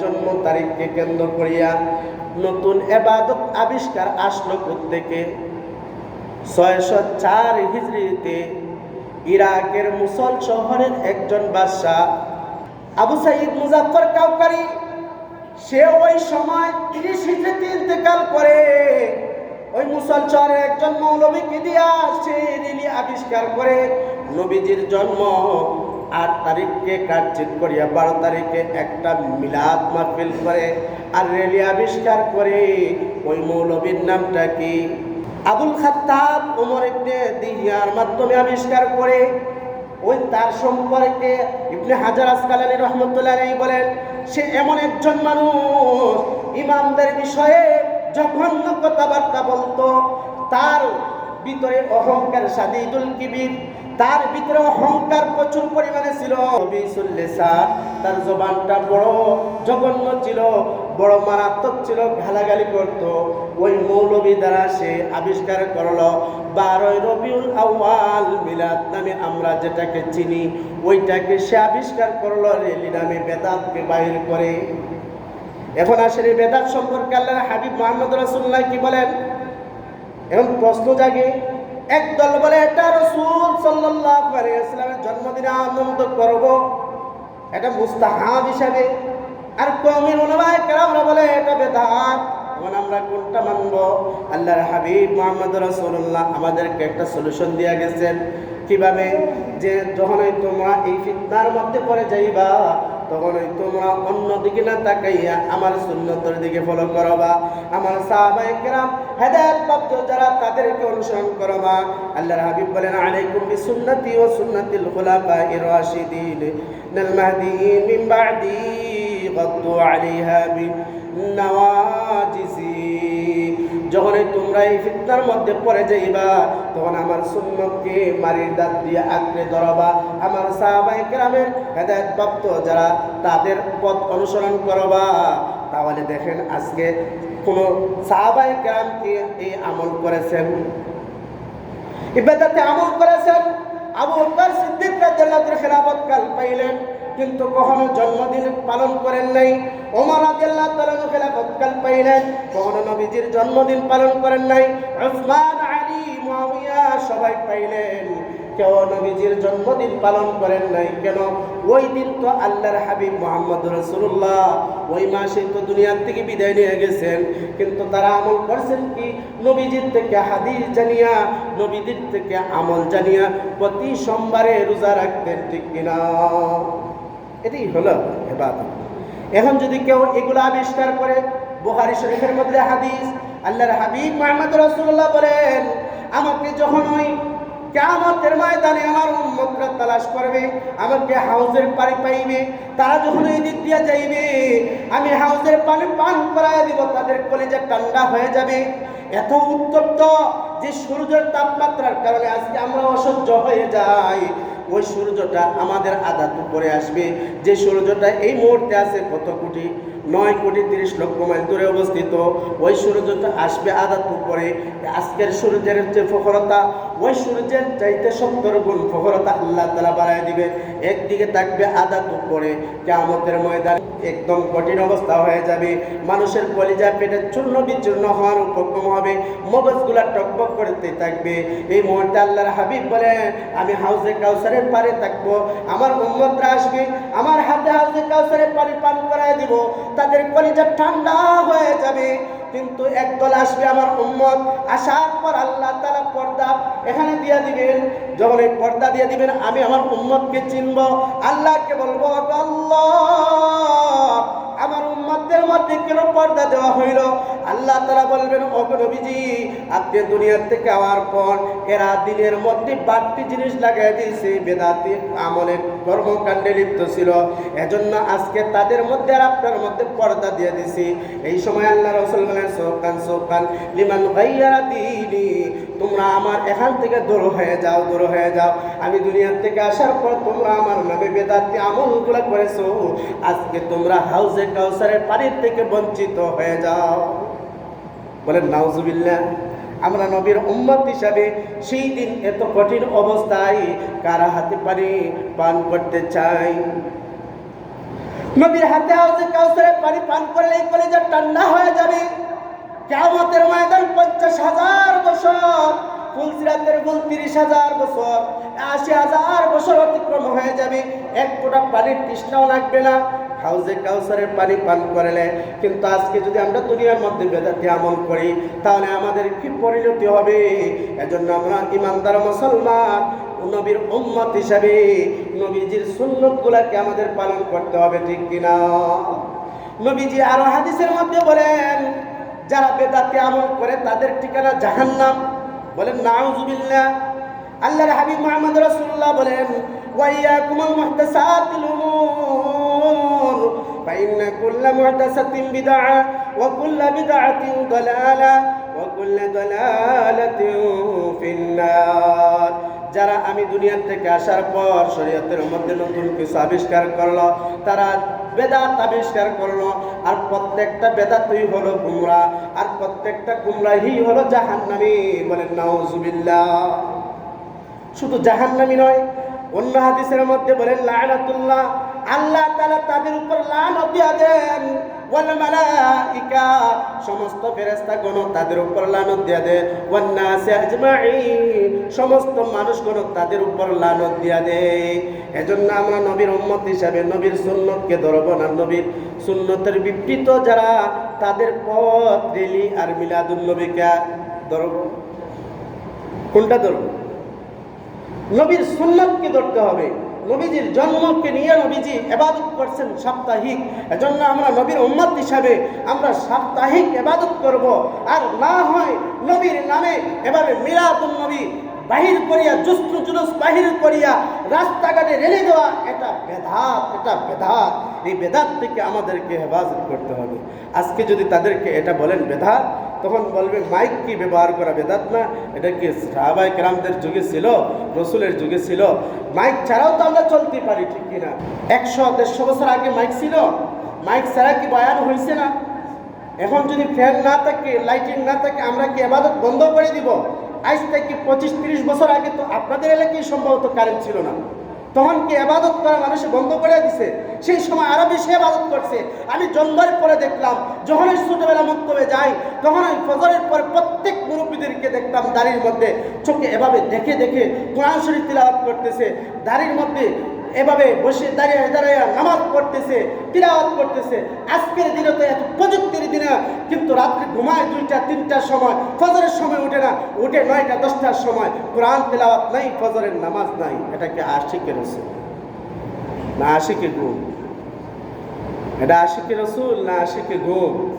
জন্ম তারিখকে কেন্দ্র করিয়া নতুন এবাদত আবিষ্কার আসলো থেকে ছয়শো চার হিজড়িতে ইরাকের মুসল শহরের একজন বাদশাহ আবু সাইদ মুজাফর কাউকারি, সে ওই সময় তিরিশ হিজড়িতে ইন্তেকাল করে। ওই মুসল শহরের একজন মৌলবীকে দিয়া সে রিলি আবিষ্কার করে। নবীজির জন্ম আট তারিখকে কাটচিত করিয়া বারো তারিখে একটা মিলাদ মাহফিল করে আর রেলি আবিষ্কার করে ওই মৌলবীর নামটা কি? আবুল খাত্তাব ওমর ইবনে দিহিয়ার মাধ্যমে আবিষ্কার করে। ওই তার সম্পর্কে ইবনে হাজার আসকালানি রহমতুল্লাহ বলেন, সে এমন একজন মানুষ ইমামদের বিষয়ে জঘন্য কথাবার্তা বলতো, তার ভিতরে অহংকার সাদিদুল কিবির তার ভিতরে অহংকার প্রচুর পরিমাণে ছিল। তার জবানটা বড় জঘন্য ছিল, বড় মারাত্মক ছিল, গালাগালি করত। ওই মৌলবী দ্বারা সে আবিষ্কার করল, বারোই রবিউল আউয়াল মিলাদ নামে আমরা যেটাকে চিনি, ওইটাকে সে আবিষ্কার করল, রেলি নামে বেদাতকে বাহির করে। এখন আসলে বেদাত সম্পর্কে আল্লাহ হাবিব মোহাম্মদ রসুল্লাহ কি বলেন? এখন প্রশ্ন জাগে একদল বলে, এটা রসুল সাল্লাল্লাহু আলাইহি ওয়াসাল্লামের জন্মদিনে আনন্দ করব। এটা মুস্তাহাব হিসাবে। আর কওমের উলামায়ে কেরামরা বলে, এটা বেদাত। এখন আমরা কোনটা মানব? আল্লাহর হাবিব মোহাম্মদ রাসূলুল্লাহ আমাদেরকে একটা সলিউশন দিয়া গেছেন। কীভাবে? যে যখনই তোমরা এই ফিতনার মধ্যে পড়ে যাইবা তখনই তোমরা অন্য দিকে না তাকাইয়া আমার সুন্নতর দিকে ফলো করবা। আমার সাহাবায়ে কেরাম হেদায়েত প্রাপ্ত যারা তাদেরকে অনুসরণ করবা। আল্লাহর হাবিব বলেন, আলাইকুম বিসুন্নতি ওয়া সুন্নাতিল খুলাফাইর রাশিদিন। নাল মাহদিয়িন মিন বা'দি গাদ্দু আলাইহা বিনাওয়াজিসি যখনই তোমরা এই ফিতনার মধ্যে পড়ে যাইবা, তখন আমার সুন্নতকে মারির দাঁত দিয়ে আঁকড়ে ধরবা। আমার সাহাবাই গ্রামের হেদায়ত প্রাপ্ত যারা তাদের পথ অনুসরণ করবা, তাহলে দেখেন আজকে কোনো সাহাবাই গ্রামকে এই আমল করেছেন? ইবাদতে আমল করেছেন? আবু বকর সিদ্দিক রাদিয়াল্লাহু তাআলা খেলাফত কাল পাইলেন। কিন্তু কখনো জন্মদিন পালন করেন নাই। ওমর রাদিয়াল্লাহু তাআলা খেলাফত কাল পাইলেন। কখনো নবীজির জন্মদিন পালন করেন নাই। উসমান, আলী মুয়াবিয়া সবাই পাইলেন। কেউ নবীজির জন্মদিন পালন করেন নাই? কেন? ওই দিন তো আল্লাহর হাবিব মোহাম্মদ রসুল্লাহ ওই মাসে তো দুনিয়ার থেকে বিদায় নিয়ে গেছেন। কিন্তু তারা আমল করছেন কি? নবীজির থেকে হাদিস জানিয়া, নবীদের থেকে আমল জানিয়া প্রতি সোমবারে রোজা রাখতেন, ঠিক কিনা? এটাই হলো এবার এখন যদি কেউ এগুলো আবিষ্কার করে বুহারি শরীফের মধ্যে হাদিস, আল্লাহর হাবিব মোহাম্মদ রসুল্লাহ বলেন, আমাকে যখন ওই কেমতের ময়দানে আমার উন্মতরা তালাশ করবে, আমাকে হাউজের পানি পাইবে, তারা যখন এই দিক দিয়ে যাইবে, আমি হাউজের পানি পান করায় দিব, তাদের কলেজে ঠান্ডা হয়ে যাবে। এত উত্তপ্ত যে সূর্যের তাপমাত্রার কারণে আজকে আমরা অসহ্য হয়ে যাই। ওই সূর্যটা আমাদের আধাত উপরে আসবে। যে সূর্যটা এই মুহূর্তে আছে কত কোটি? নয় কোটি তিরিশ লক্ষ মাইল দূরে অবস্থিত। ওই সূর্যটা আসবে আধাত উপরে আজকের সূর্যের যে ফখরতা ওই সূর্যের চাইতে সত্তর গুণ ফখরতা আল্লাহ তালা বাড়ায় দিবে। একদিকে থাকবে আধাত উপরে কেমতের ময়দান একদম কঠিন অবস্থা হয়ে যাবে। মানুষের কলিজা পেটে চূর্ণ বিচূর্ণ হওয়ার উপক্রম হবে। মগজগুলা টকবক করতে থাকবে। এই মুহূর্তে আল্লাহর হাবিব বলে আমি হাউজে কাউসারের পারে থাকব। আমার উম্মতরা আসবে। আমার হাতে হাউজে কাউসারের পানি পান করায় দিব। তাদের কলিজা ঠান্ডা হয়ে যাবে। কিন্তু একদল আসবে আমার উম্মত। আসার পর আল্লাহ তারা পর্দা এখানে দিয়ে দিবেন। যখন এই পর্দা দিয়ে দিবেন, আমি আমার উম্মতকে চিনব। আল্লাহকে বলব আল্লাহ! আমার উম্মতদের মধ্যে কেন পর্দা দেওয়া হইল? আল্লাহ তারা বলবেন অগনবীজি আপনি দুনিয়ার থেকে আওয়ার পর এরা দিনের মধ্যে বাড়তি জিনিস লাগাই দিয়েছে, বেদাতি আমলে কর্মকাণ্ডে লিপ্ত ছিল। এজন্য আজকে তাদের মধ্যে আর আপনার মধ্যে পর্দা দিয়ে দিছি। এই সময় আল্লাহ রসুল বলেন সোকান সোকান লিমান ভাইয়া দিনি, তোমরা আমার এখান থেকে দূর হয়ে যাও, দূর হয়ে যাও। আমি দুনিয়ার থেকে আসার পর তোমরা আমার নামে বেদাতি আমলগুলো করেছ। আজকে তোমরা হাউসে কাউসারের পানির থেকে বঞ্চিত হয়ে যাও। বলেন, নাউজুবিল্লাহ। আমরা নবীর উম্মত হিসাবে সেই দিন এত কঠিন অবস্থায় কারা হাতে পানি পান করতে চাই নবীর হাতে হাউজে কাউসারে পানি পান করলে এই যে ঠান্ডা হয়ে যাবে। কেমতের ময়দান পঞ্চাশ হাজার বছর ফুলসিরাতের ফুল তিরিশ হাজার বছর, আশি হাজার বছর অতিক্রম হয়ে যাবে। এক ফোঁটা পানির তৃষ্ণাও লাগবে না। হাউজে কাউসারের পানি পান করলে কিন্তু আজকে যদি আমরা দুনিয়ার মধ্যে বেদাতি আমল করি, তাহলে আমাদের কি পরিণতি হবে? এজন্য আমরা ইমানদার মুসলমান নবীর উম্মত হিসাবে নবীজির সুন্নতগুলাকে আমাদের পালন করতে হবে, ঠিক কিনা? নবীজি আরও হাদিসের মধ্যে বলেন, যারা বেদাতে আমল করে তাদের ঠিকানা জাহান্নাম। বলেন নাউজুবিল্লাহ আল্লাহর হাবিব মুহাম্মদ রাসূলুল্লাহ বলেন ওয়াইয়াকুমুল মুহতাসাতিল উমুর। কুল্লা মুহতাসাতিন বিদআ ওয়া কুল্লা বিদআতিন দালালা ওয়া কুল্লা দালালাতিন ফিন্নার। যারা আমি দুনিয়ার থেকে আসার পর শরীয়তের মধ্যে নতুন কিছু আবিষ্কার করল, তারা বেদাত আবিষ্কার করল, আর প্রত্যেকটা বেদাতই হলো গুমরা আর প্রত্যেকটা গুমরাহি হলো জাহান্নামি। বলেন, নাউজুবিল্লাহ। শুধু জাহান্নামি নয়, অন্য হাদিসের মধ্যে বলেন লানাতুল্লাহ আল্লাহ তাআলা তাদের উপর লানত দিয়া দেন। ওয়াল মালাইকা, সমস্ত ফেরেশতাগণ তাদের উপর লানত দিয়া দেয় ওয়ান নাস আজমাইন সমস্ত মানুষগণ তাদের উপর লানত দিয়া দেয় এজন্য আমরা নবীর উম্মত হিসাবে, নবীর সুন্নতকে ধরব না। নবীর সুন্নতের বিবৃত যারা, তাদের পথ রেলি আর মিলাদুল নবীকে ধরব। কোনটা ধরব? নবীর সুন্নতকে ধরতে হবে। নবীজির জন্মকে নিয়ে নবীজি এবাদত করছেন সাপ্তাহিক। এজন্য আমরা নবীর উম্মত হিসাবে আমরা সাপ্তাহিক এবাদত করব। আর না হয় নবীর নামে এভাবে মিরাতুল নবী বাহির করিয়া জুস্তু জুলুস বাহির করিয়া, রাস্তাঘাটে রেলে দেওয়া, এটা বেদাত, এটা বেধাত এই বেদাত থেকে আমাদেরকে হেফাজত করতে হবে। আজকে যদি তাদেরকে এটা বলেন বেদাত তখন বলবে, মাইক কি ব্যবহার করা বেদাত না? এটা কি সাহাবাই কেরামদের যুগে ছিল? রসুলের যুগে ছিল? মাইক ছাড়াও তো আমরা চলতে পারি, ঠিক কিনা একশো, দেড়শো বছর আগে মাইক ছিল। মাইক ছাড়া কি বয়ান হয়েছে না? এখন যদি ফ্যান না থাকে, লাইটিং না থাকে, আমরা কি এবাদত বন্ধ করে দিব? আজ থেকে পঁচিশ, তিরিশ বছর আগে তো আপনাদের এলাকায় সম্ভবত কারেন্ট ছিল না। তখন কি আবাদত করা মানুষ বন্ধ করে দিছে? সেই সময় আরও বেশি আবাদত করছে। আমি জন্মের পরে দেখলাম যখন ওই ছোটবেলা মন্তব্যে যাই তখন ওই ফজরের পরে প্রত্যেক মুরব্বীদেরকে দেখতাম দাড়ির মধ্যে, চোখে এভাবে দেখে দেখে কোরআন শরীফ তিলাওয়াত করতেছে, দাড়ির মধ্যে এভাবে বসে দাঁড়িয়ে দাঁড়িয়ে নামাজ পড়তেছে, তিলাওয়াত করতেছে। আজকের দিনে তো এত প্রযুক্তির দিনে কিন্তু রাত্রে ঘুমায় দুইটা, তিনটার সময়, ফজরের সময় উঠে না, উঠে নয়টা, দশটার সময় কোরআন তেলাওয়াত নাই, ফজরের নামাজ নাই এটা কি আশিকের রসুল। না আশিকে ঘুম। এটা আশিকে রসুল না আশিকে ঘুম।